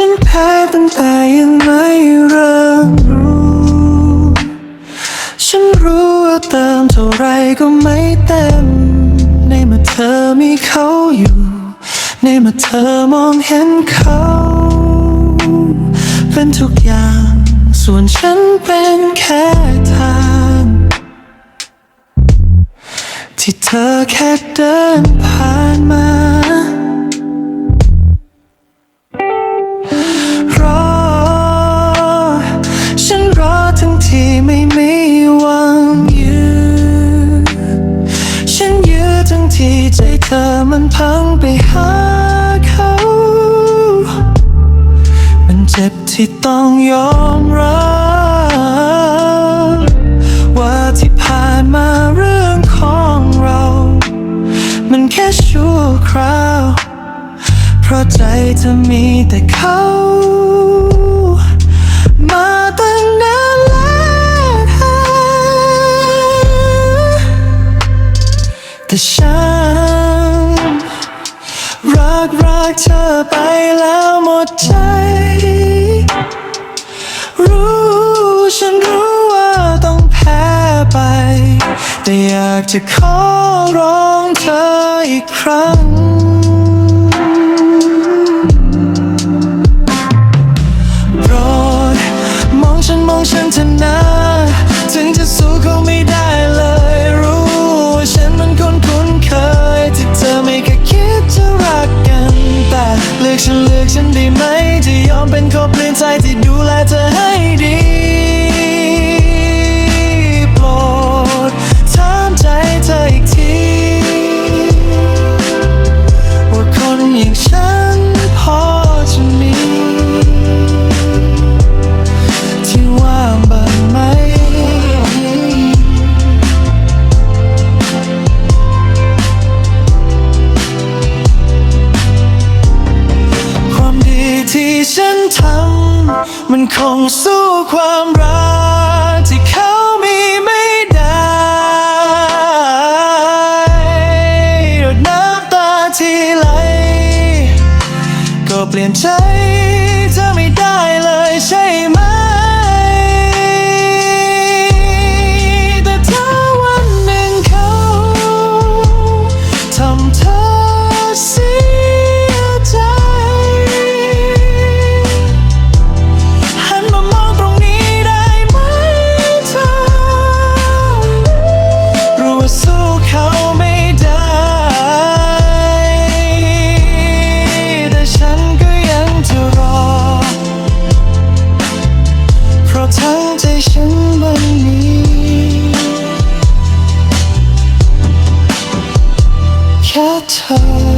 ฉันแพ้ตั้งแต่ยังไม่เริ่มรู้ ฉันรู้ว่าเติมเท่าไรก็ไม่เต็ม ในเมื่อเธอมีเขาอยู่ ในเมื่อเธอมองเห็นเขา เป็นทุกอย่าง ส่วนฉันเป็นแค่ทาง ที่เธอแค่เดินผ่านมา ที่ใจเธอมันพังไปหาเขา มันเจ็บที่ต้องยอมรับ ว่าที่ผ่านมาเรื่องของเรา มันแค่ชั่วคราว เพราะใจเธอมีแต่เขา รักรักเธอไปแล้วหมดใจ รู้ฉันรู้ว่าต้องแพ้ไป แต่อยากจะขอร้องเธออีกครั้ง โปรดมองฉันมองฉันเถอะนะถึงจะสู้เขาไม่ได้ เลือกฉันเลือกฉันได้ไหมจะยอมเป็นคนเปลี่ยนใจที่ดูแลเธอให้ดี่ฉันทำมันคงสู้ความรักที่เขามีไม่ได้หยดน้ำตาที่ไหล ก็เปลี่ยนใจเธอไม่ได้เลยใช่ไหม touch